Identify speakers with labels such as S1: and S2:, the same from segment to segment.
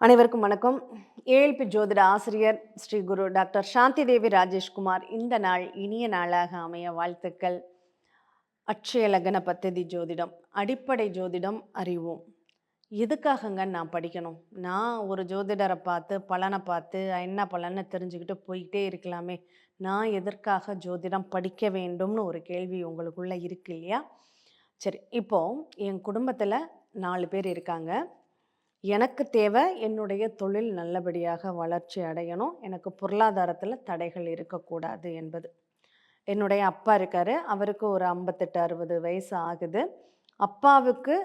S1: அனைவருக்கும் வணக்கம். ஏழ்பி ஜோதிட ஆசிரியர் ஸ்ரீ குரு டாக்டர் சாந்தி தேவி ராஜேஷ்குமார் இந்த நாள் இனிய நாளாக அமைய வாழ்த்துக்கள். அட்சய லக்ன பத்ததி ஜோதிடம் அடிப்படை ஜோதிடம் அறிவோம். எதுக்காகங்க நான் படிக்கணும்? நான் ஒரு ஜோதிடரை பார்த்து பலனை பார்த்து என்ன பலனை தெரிஞ்சுக்கிட்டு போயிட்டே இருக்கலாமே. நான் எதற்காக ஜோதிடம் படிக்க வேண்டும்னு ஒரு கேள்வி உங்களுக்குள்ளே இருக்கு இல்லையா? சரி இப்போது என் குடும்பத்தில் நாலு பேர் இருக்காங்க. எனக்கு தேவை என்னுடைய தொழில் நல்லபடியாக வளர்ச்சி அடையணும். எனக்கு பொருளாதாரத்தில் தடைகள் இருக்கக்கூடாது என்பது. என்னுடைய அப்பா இருக்காரு. அவருக்கு ஒரு ஐம்பத்தெட்டு அறுபது வயசு ஆகுது. அப்பாவுக்கு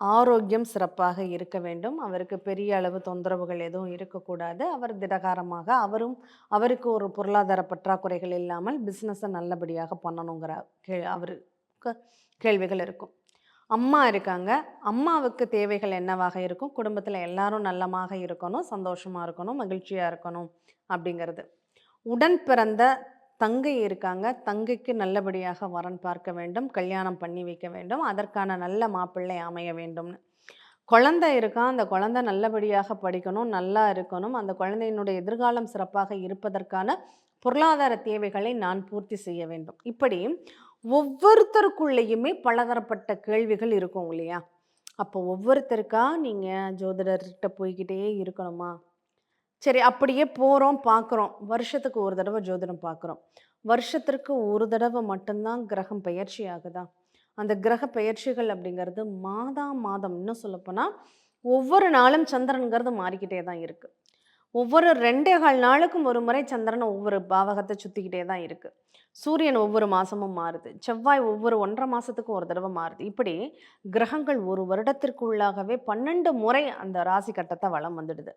S1: ஆரோக்கியம் சிறப்பாக இருக்க வேண்டும். அவருக்கு பெரிய அளவு தொந்தரவுகள் எதுவும் இருக்கக்கூடாது. அவர் திடகாரமாக அவரும் அவருக்கு ஒரு பொருளாதார பற்றாக்குறைகள் இல்லாமல் பிஸ்னஸை நல்லபடியாக பண்ணணுங்கிற கே அவருக்கு கேள்விகள் இருக்கும். அம்மா இருக்காங்க. அம்மாவுக்கு தேவைகள் என்னவாக இருக்கும்? குடும்பத்தில் எல்லாரும் நல்லமாக இருக்கணும் சந்தோஷமாக இருக்கணும் மகிழ்ச்சியாக இருக்கணும் அப்படிங்கிறது. உடன் பிறந்த தங்கை இருக்காங்க. தங்கைக்கு நல்லபடியாக வரன் பார்க்க வேண்டும் கல்யாணம் பண்ணி வைக்க வேண்டும் அதற்கான நல்ல மாப்பிள்ளை அமைய வேண்டும்னு. குழந்தை இருக்கான் அந்த குழந்தை நல்லபடியாக படிக்கணும் நல்லா இருக்கணும். அந்த குழந்தையினுடைய எதிர்காலம் சிறப்பாக இருப்பதற்கான பொருளாதார தேவைகளை நான் பூர்த்தி செய்ய வேண்டும். இப்படி ஒவ்வொருத்தருக்குள்ளேயுமே பலதரப்பட்ட கேள்விகள் இருக்கும் இல்லையா? அப்போ ஒவ்வொருத்தருக்கா நீங்கள் ஜோதிடர்கிட்ட போய்கிட்டே இருக்கணுமா? சரி அப்படியே போகிறோம் பார்க்குறோம் வருஷத்துக்கு ஒரு தடவை ஜோதிடம் பார்க்குறோம் வருஷத்திற்கு ஒரு தடவை மட்டும்தான் கிரகம் பயிற்சி ஆகுதா? அந்த கிரக பயிற்சிகள் அப்படிங்கிறது மாதா மாதம் இன்னும் சொல்லப்போனால் ஒவ்வொரு நாளும் சந்திரனுங்கிறது மாறிக்கிட்டே தான் இருக்குது ஒவ்வொரு ரெண்டே கால் நாளுக்கும் ஒரு முறை சந்திரன் ஒவ்வொரு பாவகத்தை சுற்றிக்கிட்டே தான் இருக்குது சூரியன் ஒவ்வொரு மாதமும் மாறுது. செவ்வாய் ஒவ்வொரு ஒன்றரை மாதத்துக்கும் ஒரு தடவை மாறுது. இப்படி கிரகங்கள் ஒரு வருடத்திற்குள்ளாகவே பன்னெண்டு முறை அந்த ராசி கட்டத்தை வளம் வந்துடுது.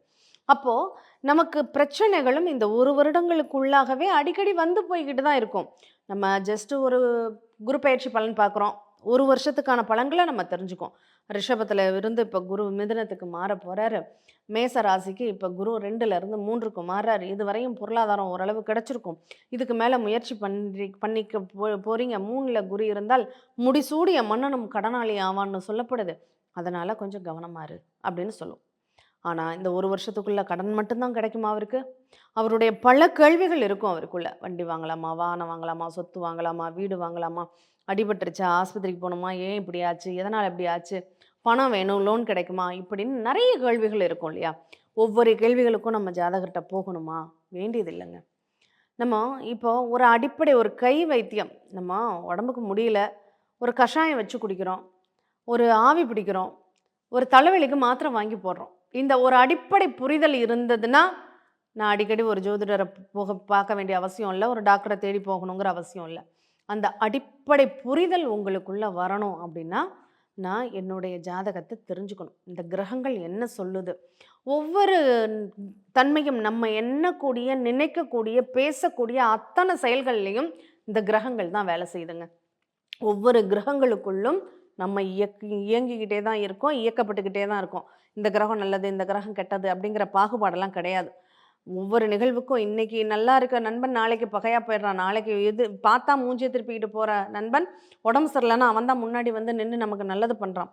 S1: அப்போது நமக்கு பிரச்சனைகளும் இந்த ஒரு வருடங்களுக்குள்ளாகவே அடிக்கடி வந்து போய்கிட்டு தான் இருக்கும். நம்ம ஜஸ்ட்டு ஒரு குரு பயிற்சி பலன் பார்க்குறோம். ஒரு வருஷத்துக்கான பலன்களை நம்ம தெரிஞ்சுக்கோம். ரிஷபத்தில் இருந்து இப்போ குரு மிதுனத்துக்கு மாற போகிறாரு மேச ராசிக்கு இப்போ குரு ரெண்டுலேருந்து மூன்றுக்கு மாறுறாரு. இது வரையும் பொருளாதாரம் ஓரளவு கிடச்சிருக்கும். இதுக்கு மேலே முயற்சி பண்ணி பண்ணிக்க போ போகிறீங்க மூணில் குரு இருந்தால் முடிசூடிய மன்னனும் கடனாளி ஆவான்னு சொல்லப்படுது. அதனால் கொஞ்சம் கவனமாக இரு அப்படின்னு சொல்லும். ஆனால் இந்த ஒரு வருஷத்துக்குள்ளே கடன் மட்டும்தான் கிடைக்குமா அவருக்கு. அவருடைய பல கேள்விகள் இருக்கும் அவருக்குள்ள. வண்டி வாங்கலாமா வாகனம் வாங்கலாமா சொத்து வாங்கலாமா வீடு வாங்கலாமா அடிபட்டுருச்சா? ஆஸ்பத்திரிக்கு போகணுமா ஏன் இப்படி ஆச்சு? எதனால் இப்படி ஆச்சு? பணம் வேணும் லோன் கிடைக்குமா? இப்படின்னு நிறைய கேள்விகள் இருக்கும் இல்லையா? ஒவ்வொரு கேள்விகளுக்கும் நம்ம ஜாதகர்கிட்ட போகணுமா? வேண்டியது இல்லைங்க. நம்ம இப்போ ஒரு அடிப்படை ஒரு கை வைத்தியம். நம்ம உடம்புக்கு முடியல. ஒரு கஷாயம் வச்சு குடிக்கிறோம். ஒரு ஆவி பிடிக்கிறோம். ஒரு தலைவலிக்கு மாத்திரை வாங்கி போடுறோம். இந்த ஒரு அடிப்படை புரிதல் இருந்ததுன்னா நான் அடிக்கடி ஒரு ஜோதிடரை போக பார்க்க வேண்டிய அவசியம் இல்லை. ஒரு டாக்டரை தேடி போகணுங்கிற அவசியம் இல்லை. அந்த அடிப்படை புரிதல் உங்களுக்குள்ளே வரணும் அப்படின்னா நான் என்னுடைய ஜாதகத்தை தெரிஞ்சுக்கணும். இந்த கிரகங்கள் என்ன சொல்லுது? ஒவ்வொரு தன்மையும் நம்ம எண்ணக்கூடிய நினைக்கக்கூடிய பேசக்கூடிய அத்தனை செயல்கள்லையும் இந்த கிரகங்கள் தான் வேலை செய்யுதுங்க. ஒவ்வொரு கிரகங்களுக்குள்ளும் நம்ம இயக்கி இயங்கிக்கிட்டே தான் இருக்கோம் இயக்கப்பட்டுக்கிட்டே தான் இருக்கோம். இந்த கிரகம் நல்லது இந்த கிரகம் கெட்டது அப்படிங்கிற பாகுபாடெல்லாம் கிடையாது. ஒவ்வொரு நிகழ்வுக்கும் இன்னைக்கு நல்லா இருக்க நண்பன் நாளைக்கு பகையா போயிடுறான். நாளைக்கு எது பார்த்தா மூஞ்சியை திருப்பிக்கிட்டு போற நண்பன் உடம்பு சரியில்லைன்னா அவன் தான் முன்னாடி வந்து நின்று நமக்கு நல்லது பண்றான்.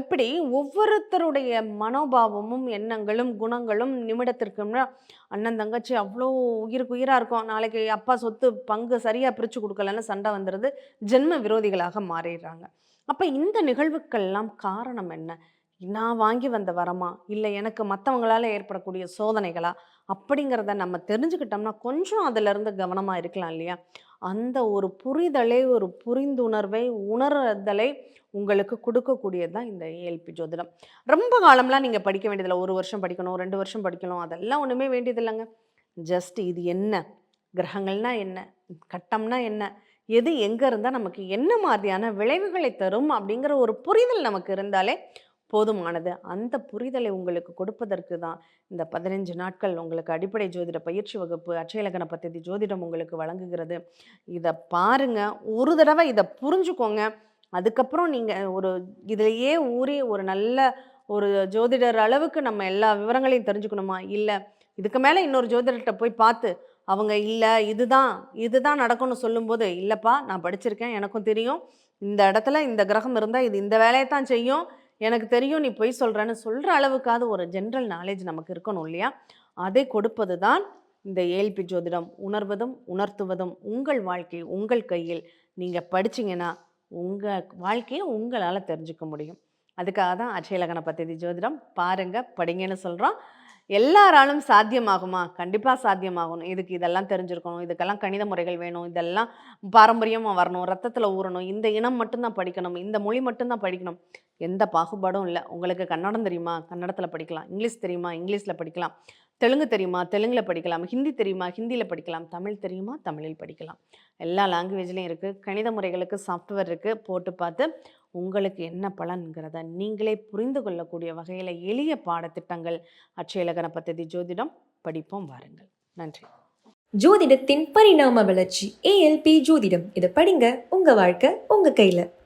S1: இப்படி ஒவ்வொருத்தருடைய மனோபாவமும் எண்ணங்களும் குணங்களும் நிமிடத்திற்கு அண்ணன் தங்கச்சி அவ்வளோ உயிருக்கு உயிராக இருக்கும். நாளைக்கு அப்பா சொத்து பங்கு சரியாக பிரித்து கொடுக்கலன்னு சண்டை வந்துடுது. ஜென்ம விரோதிகளாக மாறிடுறாங்க. அப்போ இந்த நிகழ்வுக்கெல்லாம் காரணம் என்ன? நான் வாங்கி வந்த வரமா? இல்லை எனக்கு மற்றவங்களால் ஏற்படக்கூடிய சோதனைகளா? அப்படிங்கிறத நம்ம தெரிஞ்சுக்கிட்டோம்னா கொஞ்சம் அதிலிருந்து கவனமாக இருக்கலாம் இல்லையா? அந்த ஒரு புரிதலை ஒரு புரிந்துணர்வை உணர்தலை உங்களுக்கு கொடுக்கக்கூடியது தான் இந்த ஏஎல்பி ஜோதிடம். ரொம்ப காலம்லாம் நீங்கள் படிக்க வேண்டியதில்லை. ஒரு வருஷம் படிக்கணும் ரெண்டு வருஷம் படிக்கணும் அதெல்லாம் ஒன்றுமே வேண்டியதில்லைங்க. ஜஸ்ட் இது என்ன? கிரகங்கள்னா என்ன? கட்டம்னா என்ன? எது எங்கே இருந்தால் நமக்கு என்ன மாதிரியான விளைவுகளை தரும்? அப்படிங்கிற ஒரு புரிதல் நமக்கு இருந்தாலே போதுமானது. அந்த புரிதலை உங்களுக்கு கொடுப்பதற்கு தான் இந்த பதினஞ்சு நாட்கள் உங்களுக்கு அடிப்படை ஜோதிட பயிற்சி வகுப்பு அட்சயலக்கண பദ്ധதி ஜோதிடம் உங்களுக்கு வழங்குகிறது. இதை பாருங்க. ஒரு தடவை இதை புரிஞ்சுக்கோங்க. அதுக்கப்புறம் நீங்கள் ஒரு இதிலேயே ஊறி ஒரு நல்ல ஒரு ஜோதிடர் அளவுக்கு நம்ம எல்லா விவரங்களையும் தெரிஞ்சுக்கணுமா? இல்லை. இதுக்கு மேலே இன்னொரு ஜோதிடர்கிட்ட போய் பார்த்து அவங்க இல்லை இதுதான் இதுதான் நடக்கும்னு சொல்லும்போது இல்லைப்பா நான் படிச்சிருக்கேன் எனக்கும் தெரியும். இந்த இடத்துல இந்த கிரகம் இருந்தால் இது இந்த வேலையை தான் செய்யும். எனக்கு தெரியும் நீ பொய் சொல்கிறேன்னு சொல்கிற அளவுக்காவது ஒரு ஜென்ரல் நாலேஜ் நமக்கு இருக்கணும் இல்லையா? அதை கொடுப்பது தான் இந்த ஏல்பி ஜோதிடம். உணர்வதும் உணர்த்துவதும் உங்கள் வாழ்க்கை உங்கள் கையில். நீங்கள் படிச்சீங்கன்னா உங்கள் வாழ்க்கையை உங்களால் தெரிஞ்சுக்க முடியும். அதுக்காக தான் அட்சயலகன பத்திதி ஜோதிடம். பாருங்கள் படிங்கன்னு சொல்கிறோம் எல்லாராலும் சாத்தியமாகுமா? கண்டிப்பாக சாத்தியமாகணும். இதுக்கு இதெல்லாம் தெரிஞ்சிருக்கணும். இதுக்கெல்லாம் கணித முறைகள் வேணும். இதெல்லாம் பாரம்பரியமாக வரணும். ரத்தத்தில் ஊறணும். இந்த இனம் மட்டும்தான் படிக்கணும். இந்த மொழி மட்டும்தான் படிக்கணும். எந்த பாகுபாடும் இல்லை. உங்களுக்கு கன்னடம் தெரியுமா? கன்னடத்தில் படிக்கலாம். இங்கிலீஷ் தெரியுமா? இங்கிலீஷில் படிக்கலாம். தெலுங்கு தெரியுமா? தெலுங்கில் படிக்கலாம். ஹிந்தி தெரியுமா? ஹிந்தியில் படிக்கலாம். தமிழ் தெரியுமா? தமிழில் படிக்கலாம். எல்லா லாங்குவேஜ்லேயும் இருக்குது கணித முறைகளுக்கு சாஃப்ட்வேர் இருக்குது போட்டு பார்த்து உங்களுக்கு என்ன பலன்கிறத நீங்களே புரிந்து கொள்ளக்கூடிய வகையில் எளிய பாடத்திட்டங்கள் அட்சயலகன பத்ததி ஜோதிடம் படிப்போம் வாருங்கள். நன்றி.
S2: ஜோதிடத்தின் பரிணாம வளர்ச்சி ஏஎல்பி ஜோதிடம். இதை படிங்க. உங்கள் வாழ்க்கை உங்கள் கையில்.